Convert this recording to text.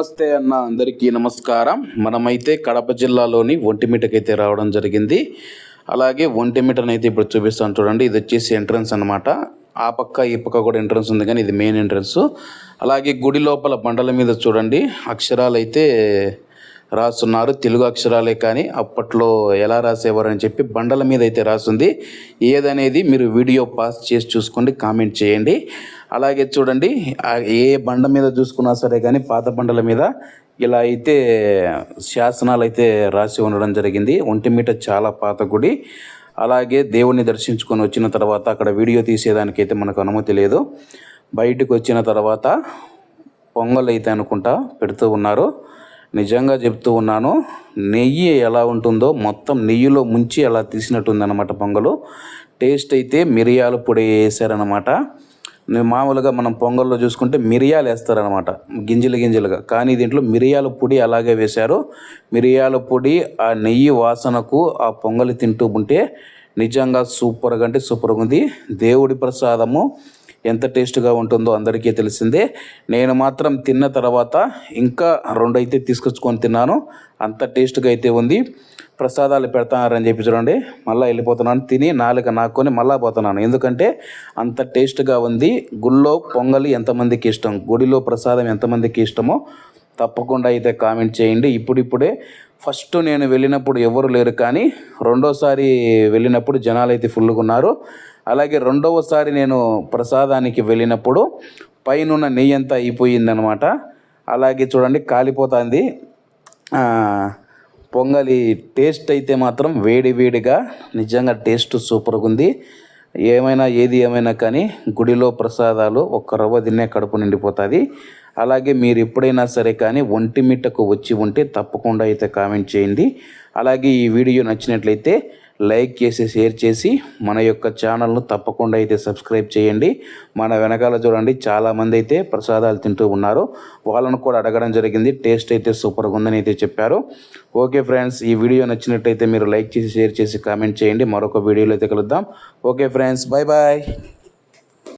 నమస్తే అన్న అందరికీ నమస్కారం. మనమైతే కడప జిల్లాలోని ఒంటిమిటకైతే రావడం జరిగింది. అలాగే ఒంటిమిటనైతే ఇప్పుడు చూపిస్తాను చూడండి. ఇది వచ్చేసి ఎంట్రన్స్ అన్నమాట. ఆ పక్క ఈ పక్క కూడా ఎంట్రన్స్ ఉంది కానీ ఇది మెయిన్ ఎంట్రన్స్. అలాగే గుడి లోపల బండల మీద చూడండి. అక్షరాలు అయితే రాస్తున్నారు. తెలుగు అక్షరాలే కానీ అప్పట్లో ఎలా రాసేవారు అని చెప్పి బండల మీద అయితే రాస్తుంది ఏదనేది మీరు వీడియో పాస్ చేసి చూసుకోండి కామెంట్ చేయండి. అలాగే చూడండి ఏ బండ మీద చూసుకున్నా సరే కానీ పాత బండల మీద ఇలా అయితే శాసనాలు అయితే రాసి ఉండడం జరిగింది. ఒంటిమిట చాలా పాత గుడి. అలాగే దేవుణ్ణి దర్శించుకొని వచ్చిన తర్వాత అక్కడ వీడియో తీసేదానికైతే మనకు అనుమతి లేదు. బయటకు వచ్చిన తర్వాత పొంగల్ అయితే అనుకుంటా పెడుతూ ఉన్నారు. నిజంగా చెప్తూ ఉన్నాను నెయ్యి ఎలా ఉంటుందో మొత్తం నెయ్యిలో ముంచి అలా తీసినట్టుందన్నమాట పొంగలు. టేస్ట్ అయితే మిరియాల పొడి వేసారనమాట మామూలుగా మనం పొంగల్లో చూసుకుంటే మిరియాలు వేస్తారనమాట గింజలు గింజలుగా. కానీ దీంట్లో మిరియాల పొడి అలాగే వేశారు. మిరియాల పొడి ఆ నెయ్యి వాసనకు ఆ పొంగలి తింటూ ఉంటే నిజంగా సూపర్గా అంటే సూపర్గా ఉంది. దేవుడి ప్రసాదము ఎంత టేస్ట్గా ఉంటుందో అందరికీ తెలిసిందే. నేను మాత్రం తిన్న తర్వాత ఇంకా రెండు అయితే తీసుకొచ్చుకొని తిన్నాను. అంత టేస్ట్గా అయితే ఉంది. ప్రసాదాలు పెడతారని చెప్పి చూడండి. మళ్ళీ వెళ్ళిపోతున్నాను. తిని నాలుక నాకొని మళ్ళా పోతున్నాను. ఎందుకంటే అంత టేస్ట్గా ఉంది. గుళ్ళో పొంగలి ఎంతమందికి ఇష్టం? గుడిలో ప్రసాదం ఎంతమందికి ఇష్టమో తప్పకుండా అయితే కామెంట్ చేయండి. ఇప్పుడిప్పుడే ఫస్ట్ నేను వెళ్ళినప్పుడు ఎవరు లేరు కానీ రెండోసారి వెళ్ళినప్పుడు జనాలు అయితే ఫుల్గా ఉన్నారు. అలాగే రెండవసారి నేను ప్రసాదానికి వెళ్ళినప్పుడు పైన నెయ్యి అంతా అయిపోయిందనమాట అలాగే చూడండి కాలిపోతుంది. పొంగలి టేస్ట్ అయితే మాత్రం వేడి వేడిగా నిజంగా టేస్ట్ సూపర్గా ఉంది ఏమైనా ఏది ఏమైనా కానీ గుడిలో ప్రసాదాలు ఒక్క రవ్వ తినే కడుపు నిండిపోతుంది. అలాగే మీరు ఎప్పుడైనా సరే కానీ ఒంటిమిట్టకు వచ్చి ఉంటే తప్పకుండా అయితే కామెంట్ చేయండి. అలాగే ఈ వీడియో నచ్చినట్లయితే లైక్ చేసి షేర్ చేసి మన యొక్క ఛానల్ను తప్పకుండా అయితే సబ్స్క్రైబ్ చేయండి. మన వెనకాల చూడండి చాలామంది అయితే ప్రసాదాలు తింటూ ఉన్నారు. వాళ్ళను కూడా అడగడం జరిగింది. టేస్ట్ అయితే సూపర్గా ఉందని అయితే చెప్పారు. ఓకే ఫ్రెండ్స్ ఈ వీడియో నచ్చినట్టయితే మీరు లైక్ చేసి షేర్ చేసి కామెంట్ చేయండి. మరొక వీడియోలో అయితే కలుద్దాం. Okay friends bye bye